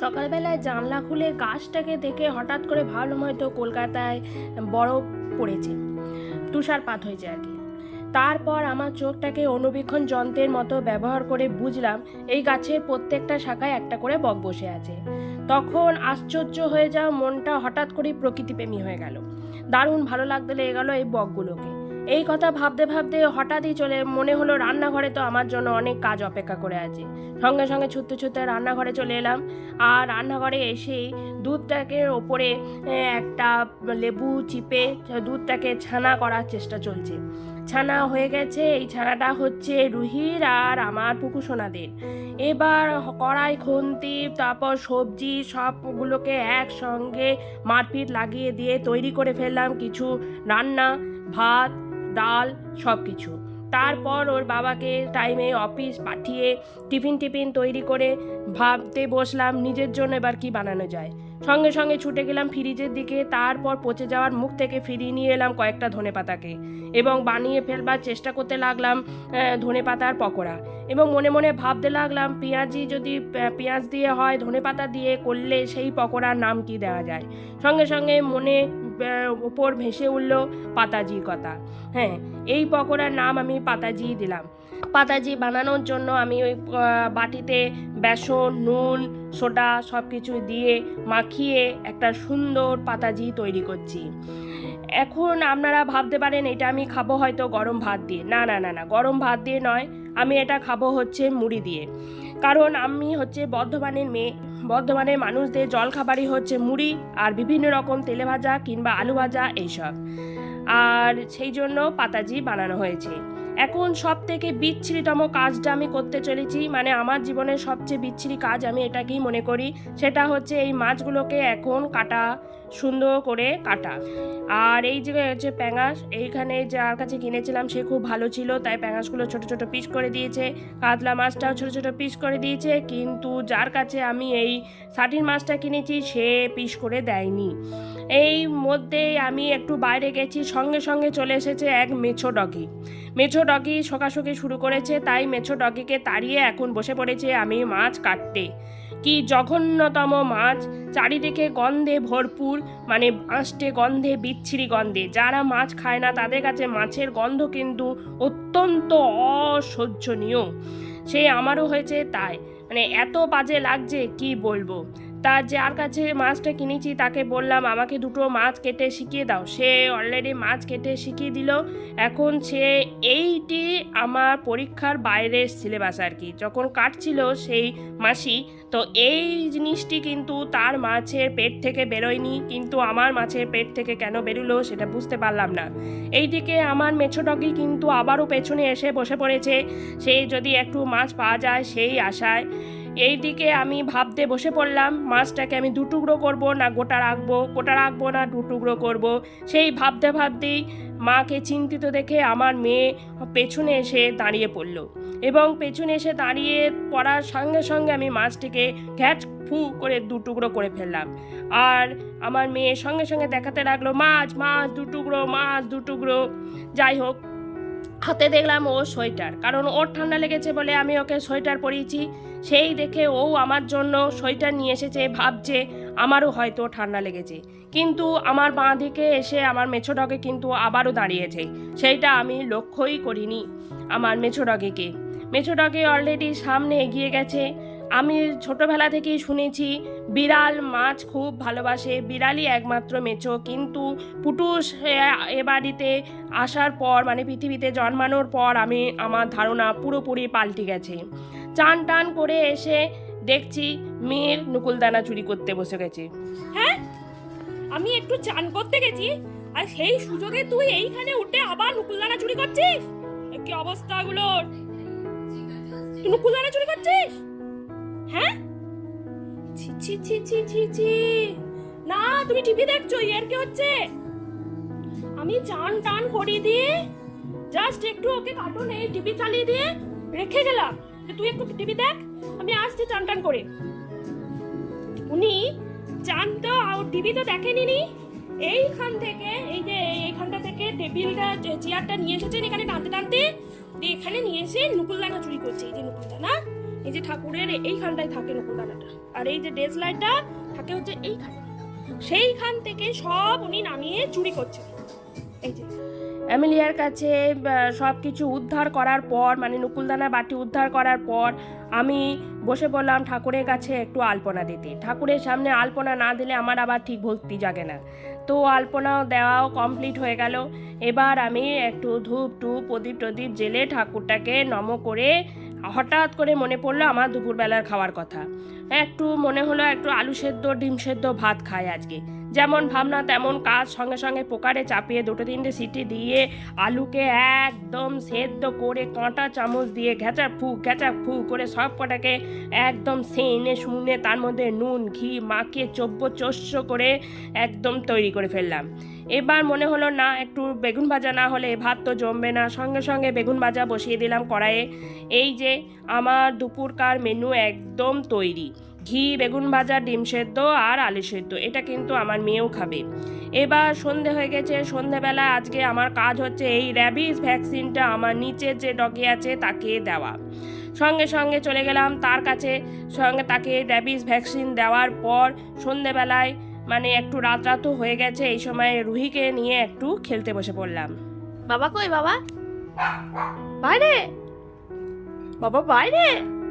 সকালবেলায় জানলা খুলে গাছটাকে দেখে হঠাৎ করে ভাবলাম হয়তো কলকাতায় বরফ পড়েছে তুষারপাত হয়েছে আর কি। তারপর আমার চোখটাকে অনুবীক্ষণ যন্ত্রের মতো ব্যবহার করে বুঝলাম, এই গাছের প্রত্যেকটা শাখায় একটা করে বক বসে আছে। তখন আশ্চর্য হয়ে যাওয়া মনটা হঠাৎ করেই প্রকৃতিপ্রেমী হয়ে গেল। দারুণ ভালো লাগতে লেগে গেল এই বকগুলোকে। এই কথা ভাবতে ভাবতে হঠাৎই চলে মনে হলো রান্নাঘরে তো আমার জন্য অনেক কাজ অপেক্ষা করে আছে। সঙ্গে সঙ্গে ছুটতে ছুটতে রান্নাঘরে চলে এলাম। আর রান্নাঘরে এসেই দুধটাকে ওপরে একটা লেবু চিপে দুধটাকে ছানা করার চেষ্টা চলছে। ছানা হয়ে গেছে, এই ছানাটা হচ্ছে রুহির আর আমার পুকুসোনাদের এবার কড়াই, খুন্তি, তারপর সবজি সবগুলোকে একসঙ্গে মারপিট লাগিয়ে দিয়ে তৈরি করে ফেললাম কিছু রান্না, ভাত ডাল সব কিছু তারপর ওর বাবাকে টাইমে অফিস পাঠিয়ে টিফিন টিফিন তৈরি করে ভাবতে বসলাম, নিজের জন্য এবার কি বানানো যায়। সঙ্গে সঙ্গে ছুটে গেলাম ফ্রিজের দিকে, তারপর পচে যাওয়ার মুখ থেকে ফিরিয়ে নিয়ে এলাম কয়েকটা ধনে পাতাকে এবং বানিয়ে ফেলবার চেষ্টা করতে লাগলাম ধনে পাতার পকোড়া এবং মনে মনে ভাবতে লাগলাম, পেঁয়াজি যদি পেঁয়াজ দিয়ে হয় ধনে পাতা দিয়ে করলে সেই পকোড়ার নাম কি দেওয়া যায়? সঙ্গে সঙ্গে মনে ওপর ভেসে উঠল পাতাজির কথা। হ্যাঁ এই পকোড়ার নাম আমি পাতাজি দিলাম। পাতাজি বানানোর জন্য আমি ওই বাটিতে বেসন, নুন, সোডা সব কিছু দিয়ে মাখিয়ে একটা সুন্দর পাতাজি তৈরি করছি। এখন আপনারা ভাবতে পারেন, এটা আমি খাব হয়তো গরম ভাত দিয়ে। না না না না, গরম ভাত দিয়ে নয়, আমি এটা খাব হচ্ছে মুড়ি দিয়ে। কারণ আমি হচ্ছে বর্ধমানের মেয়ে। বর্ধমানের মানুষদের জলখাবারই হচ্ছে মুড়ি আর বিভিন্ন রকম তেলে ভাজা কিংবা আলু ভাজা এইসব। আর সেই জন্য পাতাজি বানানো হয়েছে। এখন সব থেকে বিচ্ছিরিতম কাজটা আমি করতে চলেছি মানে আমার জীবনের সবচেয়ে বিচ্ছিরি কাজ আমি এটাকেই মনে করি, সেটা হচ্ছে এই মাছগুলোকে এখন কাটা, সুন্দর করে কাটা। আর এই যে হচ্ছে প্যাঙাস, এইখানে যার কাছে কিনেছিলাম সে খুব ভালো ছিল, তাই প্যাঙাসগুলো ছোট ছোট পিস করে দিয়েছে, কাতলা মাছটাও ছোট ছোট পিস করে দিয়েছে, কিন্তু যার কাছে আমি এই ষাটির মাছটা কিনেছি, সে পিস করে দেয়নি। এই মধ্যে আমি একটু বাইরে গেছি, সঙ্গে সঙ্গে চলে এসেছে এক মেছো ডগি মেছো ডগি শোকাশোকি শুরু করেছে, তাই মেছো ডগিকে তাড়িয়ে এখন বসে পড়েছে আমি মাছ কাটতে। কি জঘন্যতম মাছ, চারিদিকে গন্ধে ভরপুর মানে বাঁশটে গন্ধে বিচ্ছিরি গন্ধে। যারা মাছ খায় না, তাদের কাছে মাছের গন্ধ কিন্তু অত্যন্ত অসহ্যনীয়। সে আমারও হয়েছে তাই। মানে এত বাজে লাগছে, কি বলব? তা যার কাছে মাছটা কিনেছি, তাকে বললাম, আমাকে দুটো মাছ কেটে শিখিয়ে দাও। সে অলরেডি মাছ কেটে শিখিয়ে দিল। এখন সে এইটি আমার পরীক্ষার বাইরের সিলেবাস আর কি। যখন কাটছিল সেই মাসি, তো এই জিনিসটি কিন্তু তার মাছের পেট থেকে বেরোয়নি, কিন্তু আমার মাছের পেট থেকে কেন বেরোলো সেটা বুঝতে পারলাম না। এইদিকে আমার মেছো ডগি কিন্তু আবারও পেছনে এসে বসে পড়েছে। সেই যদি একটু মাছ পাওয়া যায় সেই আশায় এইদিকে আমি ভাবতে বসে পড়লাম, মাছটাকে আমি দু টুকরো করব না গোটা রাখব গোটা রাখব না দু টুকরো করব। সেই ভাবতে ভাবতেই মাকে চিন্তিত দেখে আমার মেয়ে পেছনে এসে দাঁড়িয়ে পড়ল এবং পেছনে এসে দাঁড়িয়ে পড়ার সঙ্গে সঙ্গে আমি মাছটিকে ঘ্যাট ফু করে দু টুকরো করে ফেললাম। আর আমার মেয়ে সঙ্গে সঙ্গে দেখাতে লাগল, মাছ মাছ, দু টুকরো, মাছ, দু টুকরো। যাই হোক হাতে দেখলাম ও সোয়েটার। কারণ ওর ঠান্ডা লেগেছে বলে আমি ওকে সোয়েটার পরিয়েছি। সেই দেখে ও আমার জন্য সোয়েটার নিয়ে এসেছে, ভাবছে আমারও হয়তো ঠান্ডা লেগেছে। কিন্তু আমার বাঁ দিকে এসে আমার মেছো ডগে কিন্তু আবারও দাঁড়িয়েছে। সেইটা আমি লক্ষ্যই করিনি আমার মেছো ডগেকে। মেছো ডগে অলরেডি সামনে এগিয়ে গেছে। আমি ছোটবেলা থেকেই শুনেছি, বিড়াল মাছ খুব ভালোবাসে, বিড়ালই একমাত্র মেছো কিন্তু পুটুস এ- বাড়িতে আসার পর মানে পৃথিবীতে জন্মানোর পর আমি, আমার ধারণা পুরোপুরি পাল্টে গেছে। চান টান করে এসে দেখছি মেয়ের নুকুলদানা চুরি করতে বসে গেছে। হ্যাঁ? আমি একটু চান করতে গেছি, আর সেই সুযোগে তুই এইখানে উঠে আবার নুকুলদানা চুরি করছিস? কি অবস্থা গুলোর তুই নুকুলদানা চুরি করছিস? হ্যাঁ? ছি ছি ছি ছি ছি ছি। না, তুমি টিভি দেখছ, এর কি হচ্ছে? আমি চান টান করিয়ে দিয়ে জাস্ট একটু ওকে কার্টুনে টিভি চালিয়ে দিয়ে রেখে গেলাম। যে তুই একটু টিভি দেখ, আমি আসছি চান টান করে। উনি চান তো টিভি তো দেখেনি নি। এইখান থেকে, এই যে এইখানটা থেকে টেবিলটা চেয়ারটা নিয়ে এসেছেন এখানে টানতে টানতে এখানে নিয়ে এসে নুকুলদানা চুরি করছে, এই যে নুকুলদানা এই যে ঠাকুরের এইখানটায় থাকে নকুলদানাটা। আর এই যে ডেজ লাইটটা থাকে হচ্ছে এইখানে। সেইখান থেকে সব উনি নামিয়ে চুরি করছেন। এই যে। অ্যামিলিয়ার কাছে সব কিছু উদ্ধার করার পর মানে নকুলদানা বাটি উদ্ধার করার পর, আমি বসে বললাম, ঠাকুরের কাছে একটু আলপনা দিতে। ঠাকুরের সামনে আলপনা না দিলে আমার আবার ঠিক ভক্তি জাগে না। তো আলপনাও দেওয়াও কমপ্লিট হয়ে গেল। এবার আমি একটু ধূপ টুপ প্রদীপ টদীপ জেলে ঠাকুরটাকে নম করে হঠাৎ করে মনে পড়ল আমার দুপুরবেলার খাওয়ার কথা। একটু মনে হলো একটু আলু সেদ্ধ, ডিম সেদ্ধ, ভাত খায় আজকে। যেমন ভাবনা, তেমন কাজ, সঙ্গে সঙ্গে পোকারে চাপিয়ে দুটো তিনটে সিটি দিয়ে আলুকে একদম সেদ্ধ করে কাঁটা চামচ দিয়ে ঘেঁচা ফু ঘেঁচা ফু করে সব কটাকে একদম সেনে শুনে তার মধ্যে নুন, ঘি মাখিয়ে চব্য চস্য করে একদম তৈরি করে ফেললাম। এবার মনে হলো, না, একটু বেগুন ভাজা না হলে ভাত তো জমবে না। সঙ্গে সঙ্গে বেগুন ভাজা বসিয়ে দিলাম কড়াইয়ে। এই যে, আমার দুপুরকার মেনু একদম তৈরি। ঘি, বেগুন ভাজা, ডিম সেদ্ধ আর আলু সেদ্ধ। এটা কিন্তু আমার মেয়েও খাবে। এবার সন্ধে হয়ে গেছে, সন্ধেবেলা আজকে আমার কাজ হচ্ছে এই র্যাবিস ভ্যাকসিনটা আমার নিচে যে ডগে আছে তাকে দেওয়া। সঙ্গে সঙ্গে চলে গেলাম তার কাছে, সঙ্গে তাকে র্যাবিস ভ্যাকসিন দেওয়ার পর সন্ধেবেলায় মানে একটু রাত রাতও হয়ে গেছে, এই সময় রুহিকে নিয়ে একটু খেলতে বসে পড়লাম। বাবা কই বাবা? বাইরে? বাবা বাইরে?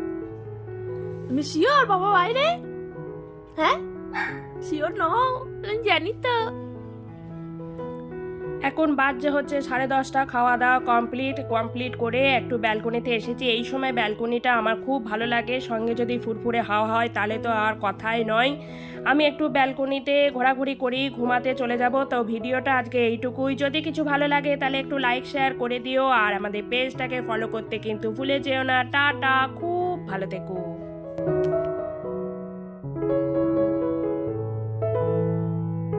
তুমি শিওর, বাবা বাইরে? হ্যাঁ? শিওর নও আমি জানি তো। এখন বাজে হচ্ছে সাড়ে দশটা, খাওয়া দাওয়া কমপ্লিট কমপ্লিট করে একটু ব্যালকনিতে এসেছি। এই সময় ব্যালকনিটা আমার খুব ভালো লাগে, সঙ্গে যদি ফুরফুরে হাওয়া হয় তাহলে তো আর কথাই নয়। আমি একটু ব্যালকনিতে ঘোরাঘুরি করি, ঘুমাতে চলে যাব, তো ভিডিওটা আজকে এইটুকুই। যদি কিছু ভালো লাগে তাহলে একটু লাইক শেয়ার করে দিও, আর আমাদের পেজটাকে ফলো করতে কিন্তু ভুলে যেও না। টাটা, খুব ভালো থেকো।